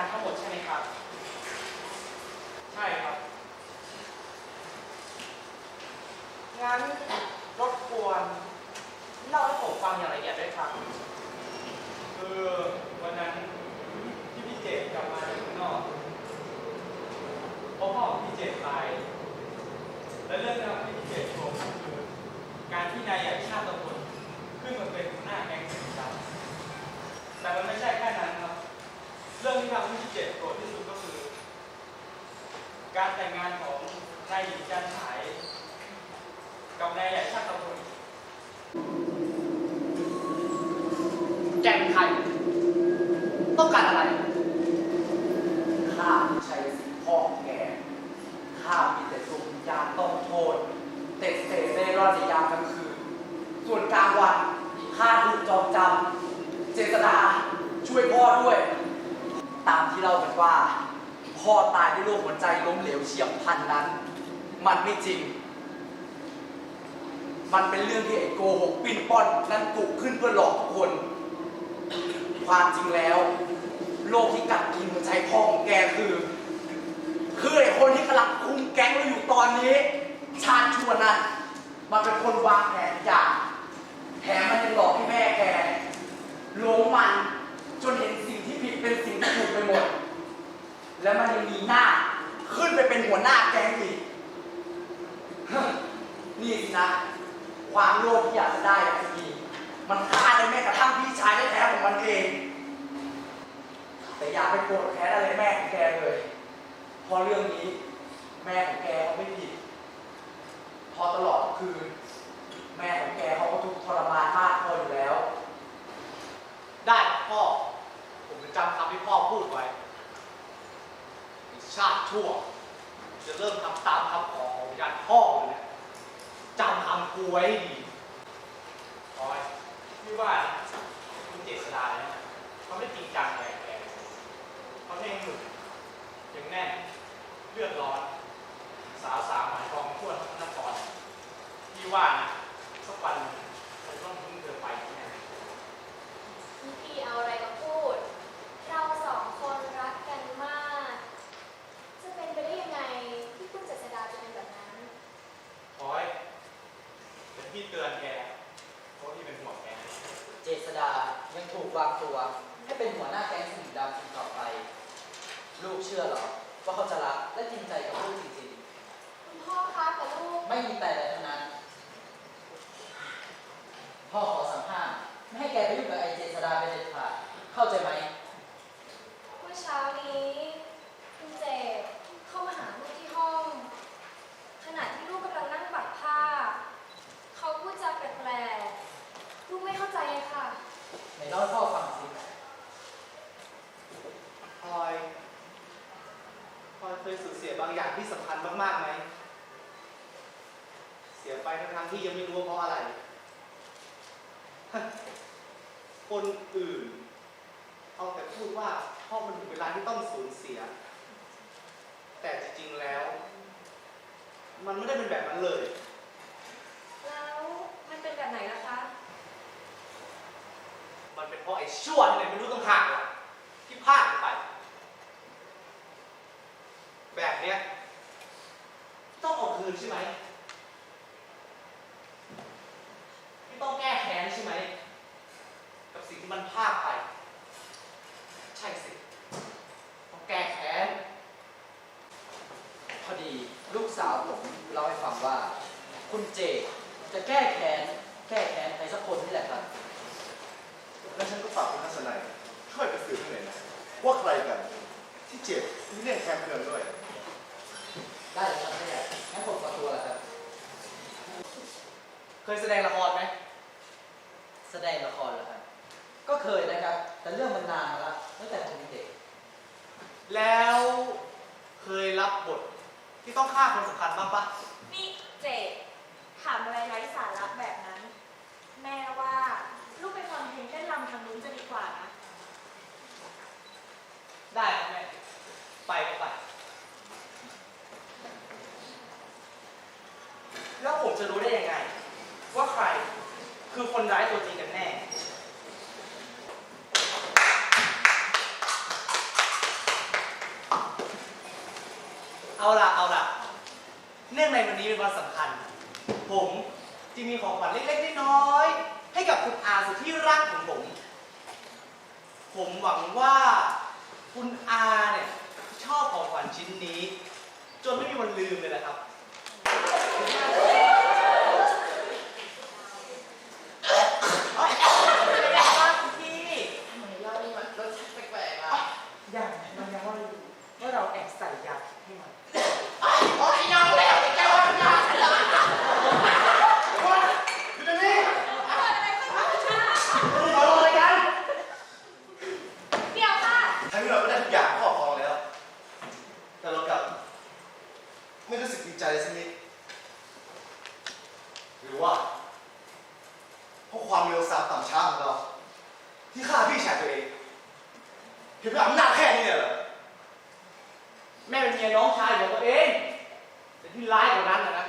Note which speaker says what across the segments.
Speaker 1: านทั้งหมดใช่ไหมครับ ใช่ครับ งั้นรบกวนเล่าให้ผมฟังอย่างละเอียดด้วยครับ
Speaker 2: คือวันนั้นที่พี่เจตกลับมาจากข้างนอกพอพ่อของพี่เจตตาย และเรื่องราวที่พี่เจตโชว์ก็คือ การที่นายใหญ่ชาติตะพลขึ้นมาเป็นหัวหน้าแก๊งสีดำแต่มันไม่ใช่แค่ เรื่องที่ทำให้พี่เจตโกรธที่สุดก็คือ การแต่งงานของนายหญิงจันฉาย กับนายใหญ่ชาติตะพล
Speaker 1: แกเป็นใครต้องการอะไร ข้าไม่ใช่สิงพ่อของแก ข้ามีแต่ดวงวิญญาณต้องโทษ เตะเตะเร่ร่อนในยามกลางคืน ส่วนกลางวันข้าถูกจองจำ เจษดาช่วยพ่อด้วย ตาม ที่เล่ากันว่า พ่อตายด้วยโรคหัวใจล้มเหลวเฉียบพลันนั้น มันไม่จริง มันเป็นเรื่องที่ไอ้โกหกปิ้นป้อนนั่นกุขึ้นเพื่อหลอกทุกคน ความจริงแล้วโรคที่กัดกินหัวใจพ่อของแกคือ คือไอ้คนที่กำลังคุมแก๊งเราอยู่ตอนนี้ ชาติชวนนั้นมันเป็นคนวางแผนอย่างแถมมันยังหลอกให้แม่แกหลงมันจนเห็น เป็นสิ่งที่ถูกไปหมด แล้วมันยังมีหน้า ขึ้นไปเป็นหัวหน้าแก๊งอีกนี่สินะ ความโลภที่อยากจะได้อยากจะมีมันฆ่าได้แม้กระทั่งพี่ชายแท้ๆของมันเอง แต่อย่าไปโกรธแค้นอะไรแม่ของแกเลยเพราะเรื่องนี้ แม่ของแกเขาไม่ผิด พอตลอดคืนแม่ของแกเขาก็ทุกข์ทรมานมากพออยู่แล้ว
Speaker 3: ได้พ่อ จำคำที่พ่อพูดไว้ชาติชั่ว จะเริ่มทำตามคำขอของยันพ่อเลยนี่ยจำคำกูไว้ให้ดี
Speaker 2: พอยพี่ว่าคุณเจษดาเนี่ยเขาไม่จริงจังอะไรกับแกเขาแค่งหนุ่มยังแน่นเลือดร้อน สาวสาวหมายกองทั่วทั้งนครพี่ว่านะสักวันหนึ่งเขาต้องทิ้งเธอไปแน่
Speaker 4: นี่พี่เอาอะไรมาพูด เราสองคนรักกันมาก จะเป็นไปได้ยังไงที่คุณเจษดาจะเป็นแบบนั้น
Speaker 2: พลอยเป็นพี่เตือนแกเพราะพี่เป็นห่วงแก
Speaker 1: เจษดายังถูกวางตัว ให้เป็นหัวหน้าแก๊งสีดำอีกต่อไป ลูกเชื่อเหรอ ว่าเขาจะรัก และจริงใจกับลูกจริง
Speaker 4: คุณพ่อคะกับลูก
Speaker 1: ๆ ไม่มีแต่ใดทั้งนั้น พ่อขอสั่งห้ามไม่ให้แกไปยุ่งกับไอเจษดาเป็นเด็ดขาดเข้าใจไหม
Speaker 4: เมื่อเช้านี้คุณเจดเข้ามาหาลูกที่ห้อง ขณะที่ลูกกำลังนั่งปักผ้า เขาพูดจาแปลกๆลูกไม่เข้าใจเลยค่ะ
Speaker 1: ไหนเล่าให้พ่อฟังสิ
Speaker 3: พลอยพลอยเคยสูญเสียบางอย่างที่สำคัญมากๆไหม เสียไปทั้งๆที่ยังไม่รู้ว่าเพราะอะไร คนอื่น เอาแต่พูดว่าพ่อมันถึงเวลาที่ต้องสูญเสีย แต่จริงๆแล้ว มันไม่ได้เป็นแบบนั้นเลย
Speaker 4: แล้วมันเป็นแบบไหนล่ะคะ
Speaker 3: มันเป็นเพราะไอ้ชั่วนี่แหละไม่รู้ต้องหักหรอกที่พลาดไป แบบเนี้ยต้องเอาคืนใช่ไหมไม่ต้องแก้แค้นใช่ไหม กับสิ่งที่มันพลาดไป ใช่สิต้องแก้แค้น
Speaker 1: พอดีลูกสาวผมเล่าให้ฟังว่า คุณเจจะแก้แค้นแก้แค้นใครสักคนนี่แหละครับ
Speaker 5: แล้วฉันก็ฝากคุณทัศนัยช่วยไปสืบให้หน่อยนะว่าใครกัน ที่เจ็บที่เล่นแคมเพื่อนด้วย
Speaker 1: ได้เลยครับเนี่ยงั้นผมขอตัวแล้วครับ
Speaker 3: เคยแสดงละครไหม
Speaker 1: แสดงละครเหรอครับ ก็เคยนะครับ แต่เรื่องมันนานมาแล้วตั้งแต่ผมเป็นเด็ก
Speaker 3: แล้วเคยรับบทที่ต้องฆ่าคนสำคัญบ้างปะ
Speaker 6: นี่เจดถามอะไรไร้สาระแบบนั้น แม่ว่าลูกไปฟังเพลงเต้นรำทางนู้นจะดีกว่านะ
Speaker 3: ได้ครับแม่ ไปก็ไป
Speaker 1: แล้วผมจะรู้ได้ยังไง ว่าใครคือคนร้ายตัวจริงกันแน่
Speaker 3: ละเอาละเนื่องในวันนี้เป็นวันสำคัญ ผมจึงมีของขวัญเล็กๆน้อยๆให้กับคุณอาสุดที่รักของผม ผมหวังว่าคุณอาเนี่ยชอบของขวัญชิ้นนี้ จนไม่มีวันลืมเลยนะครับ เป็นไงบ้างคุณพี่
Speaker 1: ยังมันรสแปลกๆอะ
Speaker 3: ยังมันยังว่าว่าเราแอบใส่ยาพิษให้มัน
Speaker 1: โอ้ยยังแล้วแกว่างานเหรอ
Speaker 5: อยู่ตรงนี้
Speaker 4: เกิดอะไรขึ้นคะคุณชา
Speaker 5: เอาอะไรกัน
Speaker 4: เดี๋ยวค่ะ
Speaker 5: ทั้งที่เราก็ได้ทุกอย่างครอบครองแล้ว แต่เรากลับไม่รู้สึกดีใจเลยสักนิดหรือว่าเพราะความเร็วสามต่ำช้าของเรา ที่ฆ่าพี่ชายตัวเองเพียงเพื่ออำนาจแค่นี้เนี่ยเหรอ
Speaker 3: แม่เป็นเมียน้อง ชายของตัวเองแต่ที่ร้ายกว่านั้นนะนะ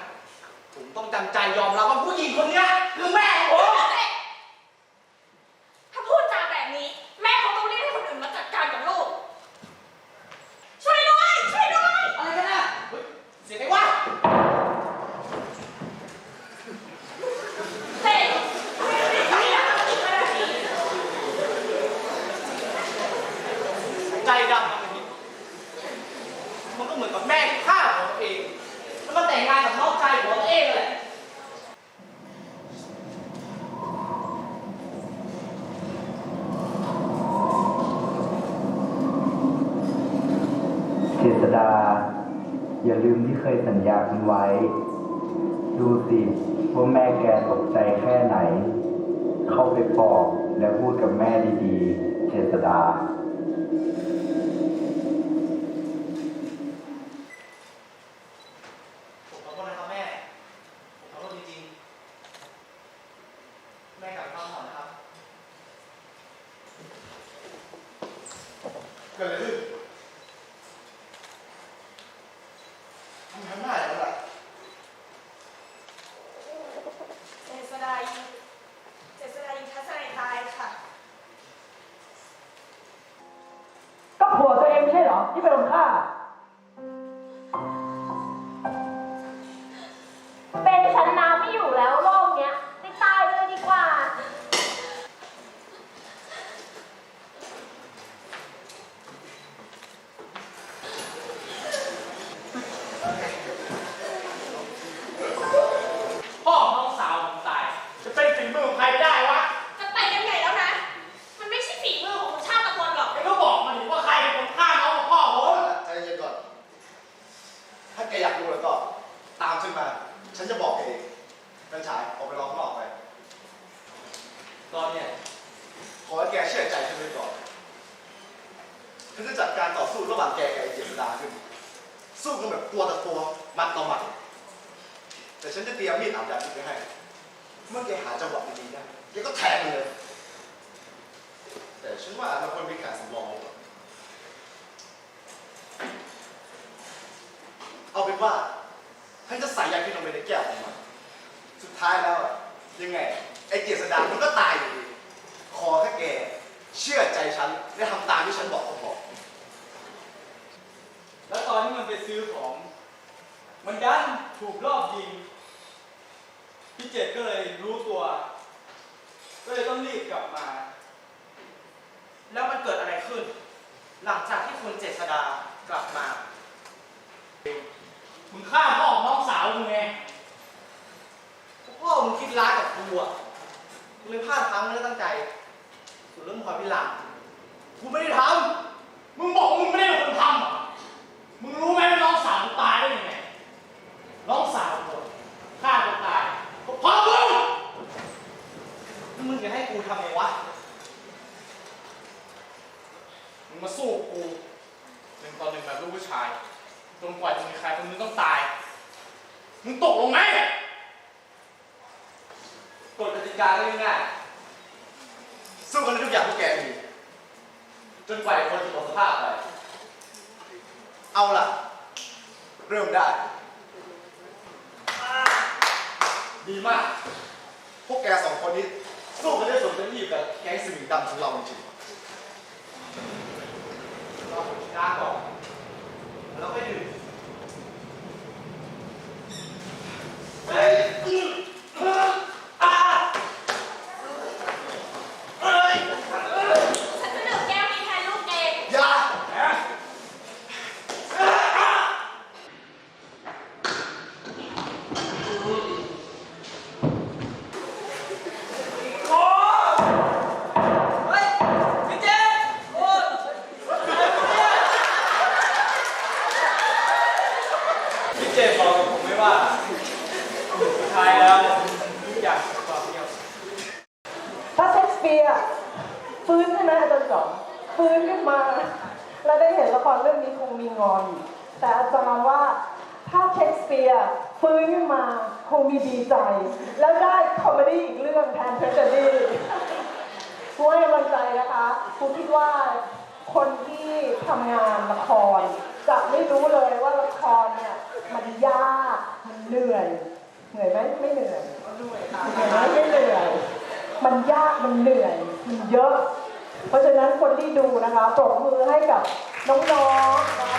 Speaker 3: ผมต้องจำใจยอมรับว่าผู้หญิงคนเนี้ยคือแม่ของผม
Speaker 6: ถ้าพูดจาแบบนี้ แม่เขาต้องเรียกให้คนอื่นมาจัดการกับลูก ช่วยด้วย ช่วยด้วย
Speaker 3: อะไรกันนะเฮ้ยเสียงไงวะ
Speaker 6: เด็กไม่ได้ขนาดนี้
Speaker 3: ใจดำแบบนี้มันก็เหมือนกับแม่ที่ฆ่าของตัวเอง แล้วมาแต่งงานกับน้องชายของตัวเองแหละ
Speaker 7: เจษดา อย่าลืมที่เคยสัญญากันไว้ ดูสิว่าแม่แกตกใจแค่ไหน เข้าไปปลอบและพูดกับแม่ดีๆ เจษดา
Speaker 3: ผมขอโทษนะครับแม่ ผมขอโทษจริงๆ แม่กลับบ้านก่อนนะครับ
Speaker 5: เกิดอะไรขึ้นทำไมทำหน้าอย่างนั้นล่ะ
Speaker 6: เจษดายิงเจษดายิงทัศนัยตายค่ะ
Speaker 3: ก็ผัวตัว เองไม่
Speaker 4: ฉัน
Speaker 3: จะ
Speaker 6: จั
Speaker 3: ดกา
Speaker 5: รต่อสู้ระหว่างแกกับไอ้เจษดาขึ้น สู้กันแบบตัวต่อตัวหมัดต่อมัด แต่ฉันจะเตรียมมีดอาบยาพิษไว้ให้ เมื่อแกหาจังหวะดีๆนะแกก็แทงมันเลย แต่ฉันว่าเราควรมีการสำรองดีกว่าเอาเป็นว่าฉันจะใส่ยาพิษลงไปในแก้วของมัน สุดท้ายแล้วยังไง ไอ้เจษดามันก็ตายอยู่ดี ขอแค่แก เชื่อใจฉันและทำตามที่ฉันบอกก็พอ
Speaker 2: แล้วตอนที่มันไปซื้อของ มันดันถูกรอบยิง พี่เจตก็เลยรู้ตัว ก็เลยต้องรีบกลับมา
Speaker 3: แล้วมันเกิดอะไรขึ้น หลังจากที่คุณเจษดากลับมา มึงฆ่าพ่อของน้องสาวมึงไงพ่อมึงคิดร้ายกับกูอะกูเลยพลาดพลั้งไม่ได้ตั้งใจ วนเรื่องพลอยพิลังกูไม่ได้ทำมึงบอกมึงไม่ได้เป็นคนทำหรอมึงรู้ไหมว่าน้องสาวมึงตายได้ยังไงน้องสาวมึงฆ่าตัวตายเพราะมึงแล้วมึงจะให้กูทำไงวะ
Speaker 2: มึงมาสู้กูหนึ่งต่อหนึ่งแบบลูกผู้ชายจนกว่าจะมีใครคนนึงต้องตาย มึงตกลงไหม
Speaker 3: กฎกติกาก็ง่าย
Speaker 5: สู้กันในทุกอย่างที่แกมี
Speaker 3: จนกว่าคนจะหมดสภาพไป
Speaker 5: เอาล่ะ เริ่มได้
Speaker 3: ดีมาก
Speaker 5: พวกแกสองคนนี้ สู้กันได้สมเป็นที่กับแก๊งสมิงดำของเราจริง
Speaker 3: เราผมชนะก่อนแล้วค่อยดื่ม
Speaker 5: ๆ
Speaker 8: ปียร์ฟื้นใช่ไหมอาจารย์สองฟื้นขึ้นมา แล้วได้เห็นละครเรื่องนี้คงมีงอนอยู่แต่อาจารย์ว่าถ้าเชคสเปียร์ฟื้นขึ้นมาคงมีดีใจ แล้วได้คอมเมดี้อีกเรื่องแทนเทรดี้ครูให้กำลังใจนะคะครูคิดว่าคนที่ทำงานละคร จะไม่รู้เลยว่าละครเนี่ยมันยากมันเหนื่อยเหนื่อยไหมไม่เหนื่อยเหนื่อยค่ะเหนื่อยไหมไม่เหนื่อย มันยากมันเหนื่อยมันเยอะ เพราะฉะนั้นคนที่ดูนะคะปรบมือให้กับน้องๆนะคะ